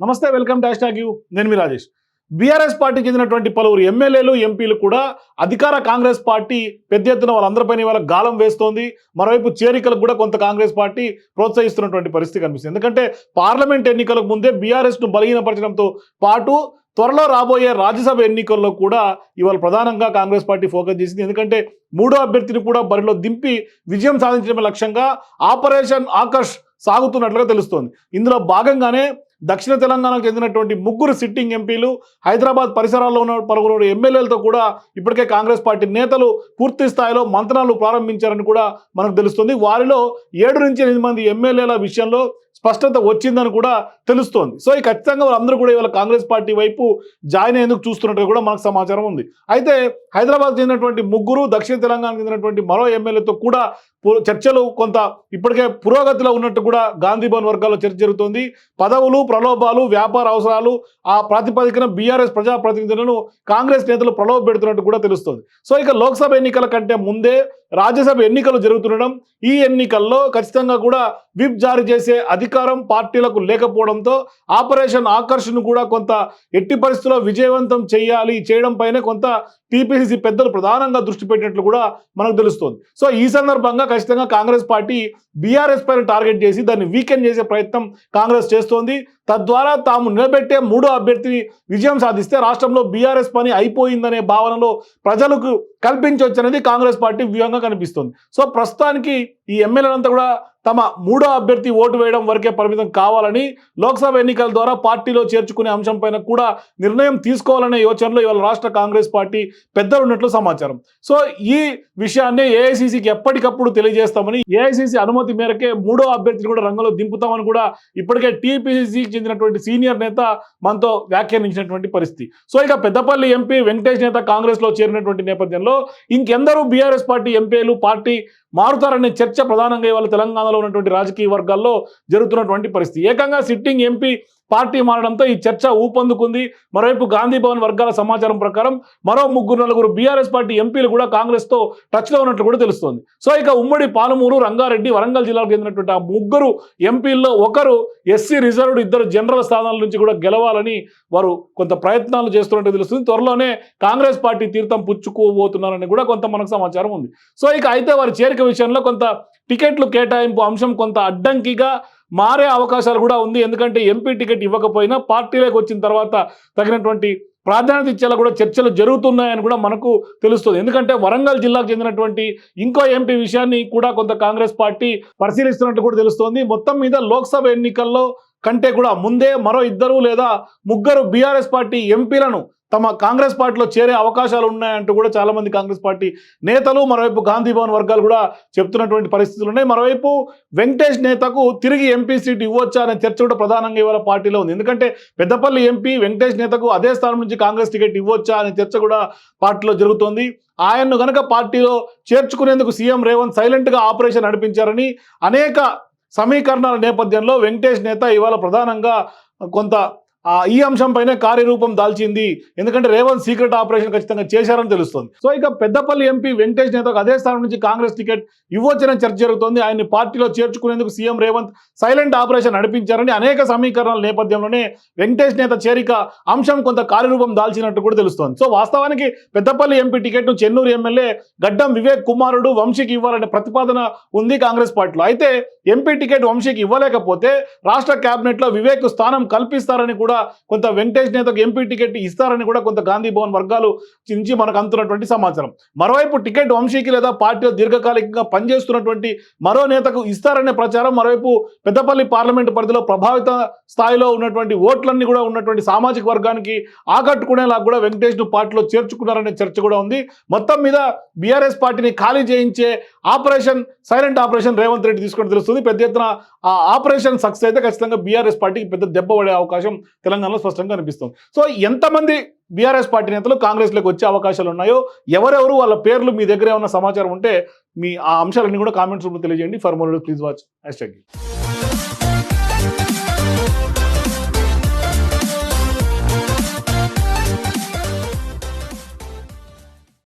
నమస్తే welcome dash hash you. నేను మీ Rajesh. BRS పార్టీకి చెందినటువంటి పలువురు ఎమ్మెల్యేలు ఎంపీలు కూడా అధికార కాంగ్రెస్ పార్టీ పెద్ద ఎత్తున వాళ్ళందరిపైన వాళ్ళ గాలం వేస్తోంది. మరోవైపు చేరికలకు కూడా కొంత కాంగ్రెస్ పార్టీ ప్రోత్సహిస్తున్నటువంటి పరిస్థితి కనిపిస్తుంది. ఎందుకంటే పార్లమెంట్ ఎన్నికలకు ముందే బీఆర్ఎస్ను బలహీనపరచడంతో పాటు త్వరలో రాబోయే రాజ్యసభ ఎన్నికల్లో కూడా ఇవాళ ప్రధానంగా కాంగ్రెస్ పార్టీ ఫోకస్ చేసింది. ఎందుకంటే మూడో అభ్యర్థిని కూడా బరిలో దింపి విజయం సాధించడమే లక్ష్యంగా ఆపరేషన్ ఆకర్ష్ సాగుతున్నట్లుగా తెలుస్తోంది. ఇందులో భాగంగానే దక్షిణ తెలంగాణకు చెందినటువంటి ముగ్గురు సిట్టింగ్ ఎంపీలు హైదరాబాద్ పరిసరాల్లో ఉన్న పలువురు ఎమ్మెల్యేలతో కూడా ఇప్పటికే కాంగ్రెస్ పార్టీ నేతలు పూర్తి స్థాయిలో మంత్రాలు ప్రారంభించారని కూడా మనకు తెలుస్తుంది. వారిలో ఏడు నుంచి ఎనిమిది మంది ఎమ్మెల్యేల విషయంలో స్పష్టత వచ్చిందని కూడా తెలుస్తోంది. సో ఈ ఖచ్చితంగా వాళ్ళందరూ కూడా ఇవాళ కాంగ్రెస్ పార్టీ వైపు జాయిన్ అయ్యేందుకు చూస్తున్నట్టుగా కూడా మనకు సమాచారం ఉంది. అయితే హైదరాబాద్ చెందినటువంటి ముగ్గురు దక్షిణ తెలంగాణకు చెందినటువంటి మరో ఎమ్మెల్యేతో కూడా చర్చలు కొంత ఇప్పటికే పురోగతిలో ఉన్నట్టు కూడా గాంధీ భవన్ వర్గాల్లో చర్చ జరుగుతోంది. పదవులు ప్రలోభాలు వ్యాపార అవసరాలు ఆ ప్రాతిపదికన బీఆర్ఎస్ ప్రజాప్రతినిధులను కాంగ్రెస్ నేతలు ప్రలోభ పెడుతున్నట్టు కూడా తెలుస్తోంది. సో ఇక లోక్సభ ఎన్నికల కంటే ముందే రాజ్యసభ ఎన్నికలు జరుగుతుండడం ఈ ఎన్నికల్లో ఖచ్చితంగా కూడా విప్ జారీ చేసే అధికారం పార్టీలకు లేకపోవడంతో ఆపరేషన్ ఆకర్షణ కూడా కొంత ఎట్టి పరిస్థితుల్లో విజయవంతం చేయాలి చేయడం పైనే కొంత టీపీసీసీ పెద్దలు ప్రధానంగా దృష్టి పెట్టినట్లు కూడా మనకు తెలుస్తోంది. సో ఈ సందర్భంగా ఖచ్చితంగా కాంగ్రెస్ పార్టీ బీఆర్ఎస్ పైన టార్గెట్ చేసి దాన్ని వీకెండ్ చేసే ప్రయత్నం కాంగ్రెస్ చేస్తోంది. తద్వారా తాము నిలబెట్టే మూడో అభ్యర్థిని విజయం సాధిస్తే రాష్ట్రంలో బీఆర్ఎస్ పని అయిపోయిందనే భావనలో ప్రజలకు కల్పించవచ్చు అనేది కాంగ్రెస్ పార్టీ వ్యూహంగా కనిపిస్తుంది. సో ప్రస్తుతానికి ఈ ఎమ్మెల్యేలంతా కూడా తమ మూడో అభ్యర్థి ఓటు వేయడం వరకే పరిమితం కావాలని లోక్సభ ఎన్నికల ద్వారా పార్టీలో చేర్చుకునే అంశం పైన కూడా నిర్ణయం తీసుకోవాలనే యోచనలో ఇవాళ రాష్ట్ర కాంగ్రెస్ పార్టీ పెద్దలు ఉన్నట్లు సమాచారం. సో ఈ విషయాన్ని ఏఐసీసీకి ఎప్పటికప్పుడు తెలియజేస్తామని ఏఐసీసీ అనుమతి మేరకే మూడో అభ్యర్థిని కూడా రంగంలో దింపుతామని కూడా ఇప్పటికే టీపీసీసీకి చెందినటువంటి సీనియర్ నేత మనతో వ్యాఖ్యానించినటువంటి పరిస్థితి. సో ఇక పెద్దపల్లి ఎంపీ వెంకటేష్ నేత కాంగ్రెస్లో చేరినటువంటి నేపథ్యంలో ఇంకెందరూ బీఆర్ఎస్ పార్టీ ఎంపీలు పార్టీ మారుతారనే చర్చ ప్రధానంగా ఇవాళ తెలంగాణలో ఉన్నటువంటి రాజకీయ వర్గాల్లో జరుగుతున్నటువంటి పరిస్థితి. ఏకంగా సిట్టింగ్ ఎంపీ పార్టీ మారడంతో ఈ చర్చ ఊపందుకుంది. మరోవైపు గాంధీ భవన్ వర్గాల సమాచారం ప్రకారం మరో ముగ్గురు నలుగురు బీఆర్ఎస్ పార్టీ ఎంపీలు కూడా కాంగ్రెస్తో ఉన్నట్లు కూడా తెలుస్తోంది. సో ఇక ఉమ్మడి పాలమూరు రంగారెడ్డి వరంగల్ జిల్లాకు చెందినటువంటి ఆ ముగ్గురు ఎంపీల్లో ఒకరు ఎస్సీ రిజర్వ్డ్ ఇద్దరు జనరల్ స్థానాల నుంచి కూడా గెలవాలని వారు కొంత ప్రయత్నాలు చేస్తున్నట్టు తెలుస్తుంది. త్వరలోనే కాంగ్రెస్ పార్టీ తీర్థం పుచ్చుకోబోతున్నారని కూడా కొంత మనకు సమాచారం ఉంది. సో ఇక అయితే వారి చేరిక విషయంలో కొంత టికెట్లు కేటాయింపు అంశం కొంత అడ్డంకిగా మారే అవకాశాలు కూడా ఉంది. ఎందుకంటే ఎంపీ టికెట్ ఇవ్వకపోయినా పార్టీలోకి వచ్చిన తర్వాత తగినటువంటి ప్రాధాన్యత ఇచ్చేలా కూడా చర్చలు జరుగుతున్నాయని కూడా మనకు తెలుస్తుంది. ఎందుకంటే వరంగల్ జిల్లాకు చెందినటువంటి ఇంకో ఎంపీ విషయాన్ని కూడా కొంత కాంగ్రెస్ పార్టీ పరిశీలిస్తున్నట్టు కూడా తెలుస్తోంది. మొత్తం మీద లోక్సభ ఎన్నికల్లో కంటే కూడా ముందే మరో ఇద్దరు లేదా ముగ్గురు బీఆర్ఎస్ పార్టీ ఎంపీలను తమ కాంగ్రెస్ పార్టీలో చేరే అవకాశాలు ఉన్నాయంటూ కూడా చాలామంది కాంగ్రెస్ పార్టీ నేతలు మరోవైపు గాంధీ భవన్ వర్గాలు కూడా చెప్తున్నటువంటి పరిస్థితులు ఉన్నాయి. మరోవైపు వెంకటేష్ నేతకు తిరిగి ఎంపీ సీట్ ఇవ్వచ్చా అనే చర్చ కూడా ప్రధానంగా ఇవాళ పార్టీలో ఉంది. ఎందుకంటే పెద్దపల్లి ఎంపీ వెంకటేష్ నేతకు అదే స్థానం నుంచి కాంగ్రెస్ టికెట్ ఇవ్వచ్చా అనే చర్చ కూడా పార్టీలో జరుగుతోంది. ఆయన్ను గనక పార్టీలో చేర్చుకునేందుకు సీఎం రేవంత్ సైలెంట్గా ఆపరేషన్ నడిపించారని అనేక సమీకరణాల నేపథ్యంలో వెంకటేష్ నేత ఇవాళ ప్రధానంగా కొంత ఈ అంశంపైనే కార్యరూపం దాల్చింది. ఎందుకంటే రేవంత్ సీక్రెట్ ఆపరేషన్ ఖచ్చితంగా చేశారని తెలుస్తుంది. సో ఇక పెద్దపల్లి ఎంపీ వెంకటేష్ నేతకు అదే స్థానం నుంచి కాంగ్రెస్ టికెట్ ఇవ్వచ్చని చర్చ జరుగుతోంది. ఆయన్ని పార్టీలో చేర్చుకునేందుకు సీఎం రేవంత్ సైలెంట్ ఆపరేషన్ నడిపించారని అనేక సమీకరణాల నేపథ్యంలోనే వెంకటేష్ నేత చేరిక అంశం కొంత కార్యరూపం దాల్చినట్టు కూడా తెలుస్తోంది. సో వాస్తవానికి పెద్దపల్లి ఎంపీ టికెట్ను చెన్నూరు ఎమ్మెల్యే గడ్డం వివేక్ కుమారుడు వంశీకి ఇవ్వాలనే ప్రతిపాదన ఉంది కాంగ్రెస్ పార్టీలో. అయితే ఎంపీ టికెట్ వంశీకి ఇవ్వలేకపోతే రాష్ట్ర కేబినెట్లో వివేక్ స్థానం కల్పిస్తారని కూడా కొంత వెంకటేష్ నేతకు ఎంపీ టికెట్ ఇస్తారని కూడా కొంత గాంధీ భవన్ వర్గాలు నుంచి మనకు అందుతున్నటువంటి సమాచారం. మరోవైపు టికెట్ వంశీకి లేదా పార్టీలో దీర్ఘకాలికంగా పనిచేస్తున్నటువంటి మరో నేతకు ఇస్తారనే ప్రచారం మరోవైపు పెద్దపల్లి పార్లమెంటు పరిధిలో ప్రభావిత స్థాయిలో ఉన్నటువంటి ఓట్లన్నీ కూడా ఉన్నటువంటి సామాజిక వర్గానికి ఆకట్టుకునేలా కూడా వెంకటేష్ను పార్టీలో చేర్చుకున్నారనే చర్చ కూడా ఉంది. మొత్తం మీద బీఆర్ఎస్ పార్టీని ఖాళీ చేయించే operation silent operation Revanth Reddy తీసుకొని తెలుస్తుంది. పెద్ద ఎత్తున ఆ ఆపరేషన్ సక్సెస్ అయితే ఖచ్చితంగా బీఆర్ఎస్ పార్టీకి పెద్ద దెబ్బ పడే అవకాశం తెలంగాణలో స్పష్టంగా కనిపిస్తుంది. సో ఎంతమంది బీఆర్ఎస్ పార్టీ నేతలు కాంగ్రెస్లోకి వచ్చే అవకాశాలు ఉన్నాయో ఎవరెవరు వాళ్ళ పేర్లు మీ దగ్గర ఏమైనా సమాచారం ఉంటే మీ ఆ అంశాలన్నీ కూడా కామెంట్స్ రూపంలో తెలియజేయండి. For more please watch. Hash tag